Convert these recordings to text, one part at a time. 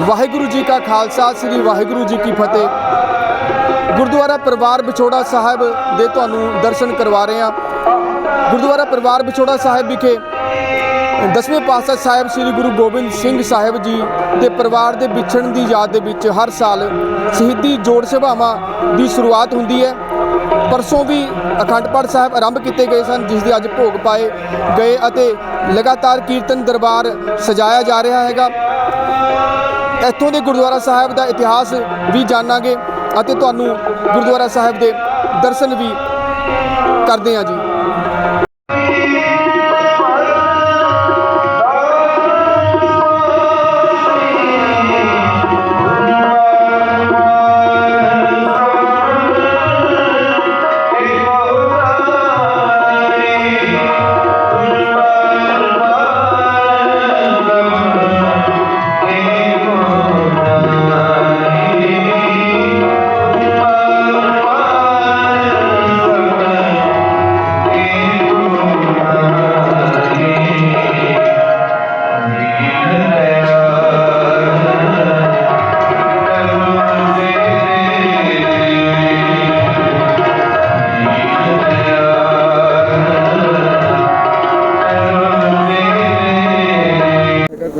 ਵਾਹਿਗੁਰੂ ਜੀ ਕਾ ਖਾਲਸਾ, ਸ੍ਰੀ ਵਾਹਿਗੁਰੂ ਜੀ ਕੀ ਫਤਿਹ। ਗੁਰਦੁਆਰਾ ਪਰਿਵਾਰ ਵਿਛੋੜਾ ਸਾਹਿਬ ਦੇ ਤੁਹਾਨੂੰ ਦਰਸ਼ਨ ਕਰਵਾ ਰਹੇ ਹਾਂ। ਗੁਰਦੁਆਰਾ ਪਰਿਵਾਰ ਵਿਛੋੜਾ ਸਾਹਿਬ ਵਿਖੇ ਦਸਵੇਂ ਪਾਤਸ਼ਾਹ ਸਾਹਿਬ ਸ੍ਰੀ ਗੁਰੂ ਗੋਬਿੰਦ ਸਿੰਘ ਸਾਹਿਬ ਜੀ ਦੇ ਪਰਿਵਾਰ ਦੇ ਵਿਛੜਨ ਦੀ ਯਾਦ ਦੇ ਵਿੱਚ ਹਰ ਸਾਲ ਸ਼ਹੀਦੀ ਜੋੜ ਸਭਾਵਾਂ ਦੀ ਸ਼ੁਰੂਆਤ ਹੁੰਦੀ ਹੈ। ਪਰਸੋਂ ਵੀ ਅਖੰਡ ਪਾਠ ਸਾਹਿਬ ਆਰੰਭ ਕੀਤੇ ਗਏ ਸਨ, ਜਿਸ ਦੇ ਅੱਜ ਭੋਗ ਪਾਏ ਗਏ ਅਤੇ ਲਗਾਤਾਰ ਕੀਰਤਨ ਦਰਬਾਰ ਸਜਾਇਆ ਜਾ ਰਿਹਾ ਹੈਗਾ। ਇੱਥੋਂ ਦੇ ਗੁਰਦੁਆਰਾ ਸਾਹਿਬ ਦਾ ਇਤਿਹਾਸ ਵੀ ਜਾਣਾਂਗੇ ਅਤੇ ਤੁਹਾਨੂੰ ਗੁਰਦੁਆਰਾ ਸਾਹਿਬ ਦੇ ਦਰਸ਼ਨ ਵੀ ਕਰਦੇ ਹਾਂ ਜੀ।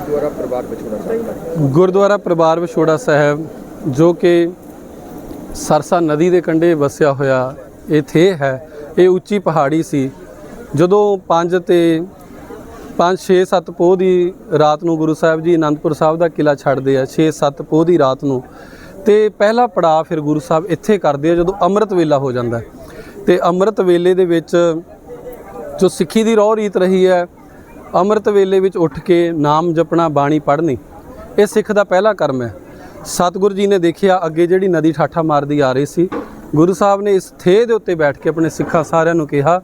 ਗੁਰਦੁਆਰਾ ਪਰਿਵਾਰ ਵਿਛੋੜਾ ਸਾਹਿਬ ਗੁਰਦੁਆਰਾ ਪਰਿਵਾਰ ਵਿਛੋੜਾ ਸਾਹਿਬ, ਜੋ ਕਿ ਸਰਸਾ ਨਦੀ ਦੇ ਕੰਢੇ ਵਸਿਆ ਹੋਇਆ ਇਹ ਥੇ ਹੈ, ਇਹ ਉੱਚੀ ਪਹਾੜੀ ਸੀ ਜਦੋਂ 5 ਤੇ 5 6 7 ਪੋਹ ਦੀ ਰਾਤ ਨੂੰ ਗੁਰੂ ਸਾਹਿਬ ਜੀ ਅਨੰਦਪੁਰ ਸਾਹਿਬ ਦਾ ਕਿਲਾ ਛੱਡਦੇ ਆ 6 7 ਪੋਹ ਦੀ ਰਾਤ ਨੂੰ, ਤੇ ਪਹਿਲਾ ਪੜਾਅ ਫਿਰ ਗੁਰੂ ਸਾਹਿਬ ਇੱਥੇ ਕਰਦੇ ਆ, ਜਦੋਂ ਅੰਮ੍ਰਿਤ ਵੇਲਾ ਹੋ ਜਾਂਦਾ ਹੈ। ਤੇ ਅੰਮ੍ਰਿਤ ਵੇਲੇ ਦੇ ਵਿੱਚ ਜੋ ਸਿੱਖੀ ਦੀ ਰੋਹ ਰੀਤ ਰਹੀ ਹੈ ਅੰਮ੍ਰਿਤ ਵੇਲੇ ਵਿੱਚ ਉੱਠ ਕੇ ਨਾਮ ਜਪਣਾ ਬਾਣੀ ਪੜ੍ਹਨੀ, ਇਹ ਸਿੱਖ ਦਾ ਪਹਿਲਾ ਕਰਮ ਹੈ। ਸਤਿਗੁਰੂ ਜੀ ਨੇ ਦੇਖਿਆ ਅੱਗੇ ਜਿਹੜੀ ਨਦੀ ਠਾਠਾ ਮਾਰਦੀ ਆ ਰਹੀ ਸੀ, ਗੁਰੂ ਸਾਹਿਬ ਨੇ ਇਸ ਥੇ ਦੇ ਉੱਤੇ ਬੈਠ ਕੇ ਆਪਣੇ ਸਿੱਖਾਂ ਸਾਰਿਆਂ ਨੂੰ ਕਿਹਾ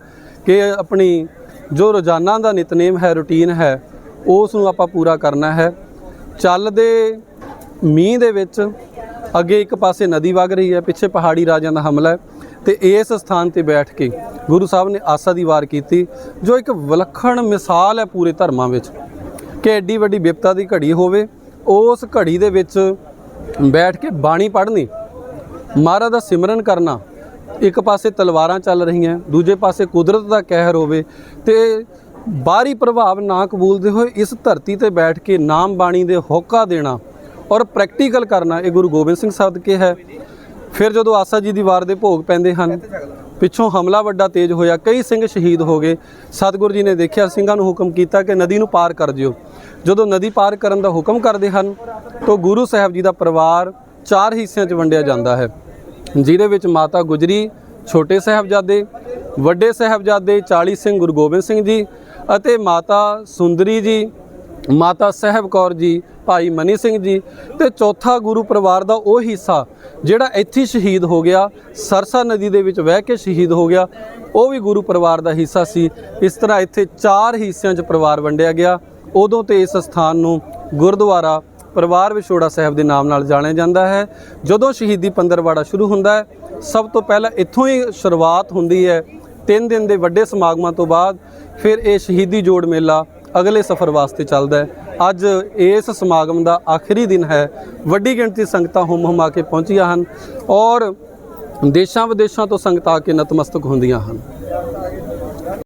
ਕਿ ਆਪਣੀ ਜੋ ਰੋਜ਼ਾਨਾ ਦਾ ਨਿਤਨੇਮ ਹੈ, ਰੁਟੀਨ ਹੈ, ਉਸ ਨੂੰ ਆਪਾਂ ਪੂਰਾ ਕਰਨਾ ਹੈ। ਚੱਲਦੇ ਮੀਂਹ ਦੇ ਵਿੱਚ ਅੱਗੇ ਇੱਕ ਪਾਸੇ ਨਦੀ ਵਗ ਰਹੀ ਹੈ, ਪਿੱਛੇ ਪਹਾੜੀ ਰਾਜਿਆਂ ਦਾ ਹਮਲਾ ਹੈ। ਤੇ ਇਸ ਸਥਾਨ ਤੇ ਬੈਠ ਕੇ ਗੁਰੂ ਸਾਹਿਬ ਨੇ ਆਸਾ ਦੀ ਵਾਰ ਕੀਤੀ, ਜੋ ਇੱਕ ਵਿਲੱਖਣ ਮਿਸਾਲ ਹੈ ਪੂਰੇ ਧਰਮਾਂ ਵਿੱਚ ਕਿ ਐਡੀ ਵੱਡੀ ਵਿਪਤਾ ਦੀ ਘੜੀ ਹੋਵੇ, ਉਸ ਘੜੀ ਦੇ ਵਿੱਚ ਬੈਠ ਕੇ ਬਾਣੀ ਪੜ੍ਹਨੀ, ਮਹਾਰਾਜ ਦਾ ਸਿਮਰਨ ਕਰਨਾ, ਇੱਕ ਪਾਸੇ ਤਲਵਾਰਾਂ ਚੱਲ ਰਹੀਆਂ, ਦੂਜੇ ਪਾਸੇ ਕੁਦਰਤ ਦਾ ਕਹਿਰ ਹੋਵੇ ਤੇ ਬਾਹਰੀ ਪ੍ਰਭਾਵ ਨਾ ਕਬੂਲਦੇ ਹੋਏ ਇਸ ਧਰਤੀ ਤੇ ਬੈਠ ਕੇ ਨਾਮ ਬਾਣੀ ਦੇ ਹੋਕਾ ਦੇਣਾ ਔਰ ਪ੍ਰੈਕਟੀਕਲ ਕਰਨਾ, ਇਹ ਗੁਰੂ ਗੋਬਿੰਦ ਸਿੰਘ ਸਾਹਿਬ ਕੇ ਹੈ। ਫਿਰ ਜਦੋਂ ਆਸਾ ਜੀ ਦੀ ਵਾਰ ਦੇ ਭੋਗ ਪੈਂਦੇ ਹਨ, ਪਿੱਛੋਂ ਹਮਲਾ ਵੱਡਾ ਤੇਜ਼ ਹੋਇਆ, ਕਈ ਸਿੰਘ ਸ਼ਹੀਦ ਹੋ ਗਏ। ਸਤਿਗੁਰੂ ਜੀ ਨੇ ਦੇਖਿਆ, ਸਿੰਘਾਂ ਨੂੰ ਹੁਕਮ ਕੀਤਾ ਕਿ ਨਦੀ ਨੂੰ ਪਾਰ ਕਰ ਦਿਓ। ਜਦੋਂ ਨਦੀ ਪਾਰ ਕਰਨ ਦਾ ਹੁਕਮ ਕਰਦੇ ਹਨ, ਤਾਂ ਗੁਰੂ ਸਾਹਿਬ ਜੀ ਦਾ ਪਰਿਵਾਰ ਚਾਰ ਹਿੱਸਿਆਂ 'ਚ ਵੰਡਿਆ ਜਾਂਦਾ ਹੈ। ਜਿਹਦੇ ਵਿੱਚ ਮਾਤਾ ਗੁਜਰੀ, ਛੋਟੇ ਸਾਹਿਬਜ਼ਾਦੇ, ਵੱਡੇ ਸਾਹਿਬਜ਼ਾਦੇ 40 ਸਿੰਘ ਗੁਰੂ ਗੋਬਿੰਦ ਸਿੰਘ ਜੀ ਅਤੇ ਮਾਤਾ ਸੁੰਦਰੀ ਜੀ ਮਾਤਾ ਸਾਹਿਬ ਕੌਰ ਜੀ, ਭਾਈ ਮਨੀ ਸਿੰਘ ਜੀ ਤੇ ਚੌਥਾ ਗੁਰੂ ਪਰਿਵਾਰ ਦਾ ਉਹ ਹਿੱਸਾ, ਜਿਹੜਾ ਇੱਥੇ ਸ਼ਹੀਦ ਹੋ ਗਿਆ, ਸਰਸਾ ਨਦੀ ਦੇ ਵਿੱਚ ਵਹਿ ਕੇ ਸ਼ਹੀਦ ਹੋ ਗਿਆ, ਉਹ ਵੀ ਗੁਰੂ ਪਰਿਵਾਰ ਦਾ ਹਿੱਸਾ ਸੀ। ਇਸ ਤਰ੍ਹਾਂ ਇੱਥੇ ਚਾਰ ਹਿੱਸਿਆਂ 'ਚ ਪਰਿਵਾਰ ਵੰਡਿਆ ਗਿਆ। ਉਦੋਂ ਤੇ ਇਸ ਸਥਾਨ ਨੂੰ ਗੁਰਦੁਆਰਾ ਪਰਿਵਾਰ ਵਿਛੋੜਾ ਸਾਹਿਬ ਦੇ ਨਾਮ ਨਾਲ ਜਾਣਿਆ ਜਾਂਦਾ ਹੈ। ਜਦੋਂ ਸ਼ਹੀਦੀ ਪੰਦਰਵਾੜਾ ਸ਼ੁਰੂ ਹੁੰਦਾ ਹੈ, ਸਭ ਤੋਂ ਪਹਿਲਾਂ ਇੱਥੋਂ ਹੀ ਸ਼ੁਰੂਆਤ ਹੁੰਦੀ ਹੈ। ਤਿੰਨ ਦਿਨ ਦੇ ਵੱਡੇ ਸਮਾਗਮਾਂ ਤੋਂ ਬਾਅਦ ਫਿਰ ਇਹ ਸ਼ਹੀਦੀ ਜੋੜ ਮੇਲਾ ਅਗਲੇ ਸਫ਼ਰ ਵਾਸਤੇ ਚੱਲਦਾ ਹੈ। ਅੱਜ ਇਸ ਸਮਾਗਮ ਦਾ ਆਖਰੀ ਦਿਨ ਹੈ। ਵੱਡੀ ਗਿਣਤੀ ਸੰਗਤਾਂ ਹੁਮ ਹੁਮਾ ਕੇ ਪਹੁੰਚੀਆਂ ਹਨ ਔਰ ਦੇਸ਼ਾਂ ਵਿਦੇਸ਼ਾਂ ਤੋਂ ਸੰਗਤਾਂ ਆ ਕੇ ਨਤਮਸਤਕ ਹੁੰਦੀਆਂ ਹਨ।